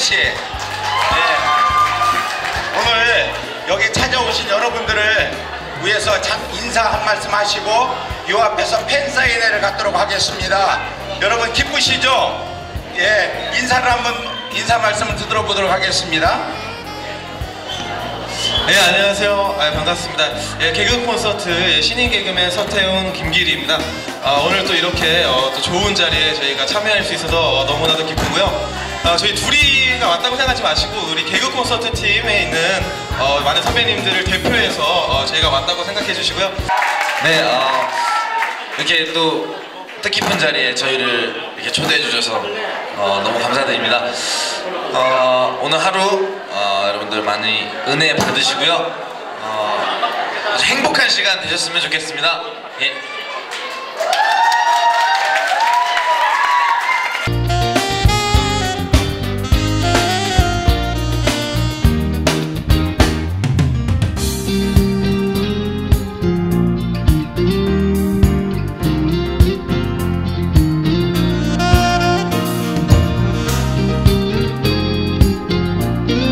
씨. 예. 오늘 여기 찾아오신 여러분들을 위해서 참 인사 한 말씀 하시고 요 앞에서 팬사인회를 갖도록 하겠습니다. 여러분 기쁘시죠? 예, 인사를 한번 인사 말씀을 들어보도록 하겠습니다. 네 안녕하세요 아, 반갑습니다 예, 개그 콘서트 예, 신인 개그맨 서태훈 김기리입니다 아, 오늘 또 이렇게 어, 또 좋은 자리에 저희가 참여할 수 있어서 어, 너무나도 기쁘고요 아, 저희 둘이가 왔다고 생각하지 마시고 우리 개그 콘서트 팀에 있는 어, 많은 선배님들을 대표해서 어, 저희가 왔다고 생각해 주시고요 네, 어, 이렇게 또 뜻깊은 자리에 저희를 이렇게 초대해 주셔서 어, 너무 감사드립니다. 어, 오늘 하루 어, 여러분들 많이 은혜 받으시고요. 어, 행복한 시간 되셨으면 좋겠습니다. 예.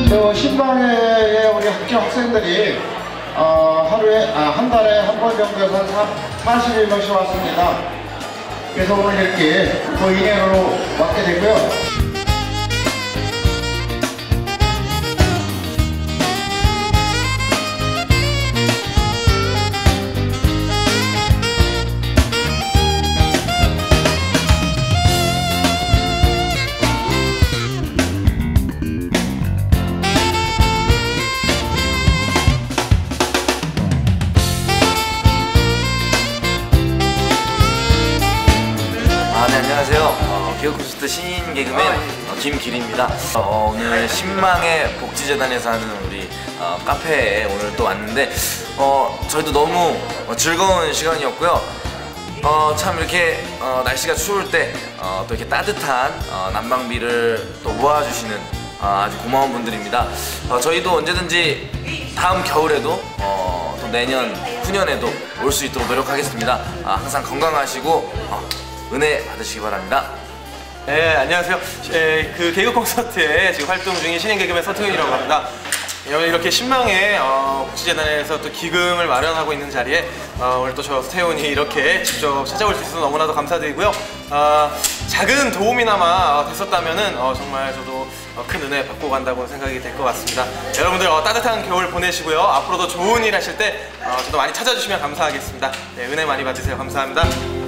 또 신방에 우리 학교 학생들이 어, 하루에 아, 한 달에 한 번 정도에서 한 41명씩 왔습니다. 그래서 오늘 이렇게 그 인행으로 왔게 되고요. 안녕하세요. 어, 콘서트 신인 개그맨 어, 김길입니다. 어, 오늘 신망의 복지재단에서 하는 우리 어, 카페에 오늘 또 왔는데 어, 저희도 너무 어, 즐거운 시간이었고요. 어, 참 이렇게 어, 날씨가 추울 때 어, 또 이렇게 따뜻한 어, 난방비를 또 모아주시는 어, 아주 고마운 분들입니다. 어, 저희도 언제든지 다음 겨울에도 어, 또 내년 후년에도 올 수 있도록 노력하겠습니다. 아, 항상 건강하시고 어, 은혜 받으시기 바랍니다. 네, 안녕하세요. 예, 그 개그 콘서트에 지금 활동 중인 신인 개그맨 서태훈이라고 합니다. 이렇게 신망의 어, 복지재단에서 또 기금을 마련하고 있는 자리에 어, 오늘 또저 서태훈이 이렇게 직접 찾아올 수 있어서 너무나도 감사드리고요. 어, 작은 도움이나마 어, 됐었다면은 어, 정말 저도 어, 큰 은혜 받고 간다고 생각이 될 것 같습니다. 여러분들 어, 따뜻한 겨울 보내시고요. 앞으로도 좋은 일 하실 때 어, 저도 많이 찾아주시면 감사하겠습니다. 네, 은혜 많이 받으세요. 감사합니다.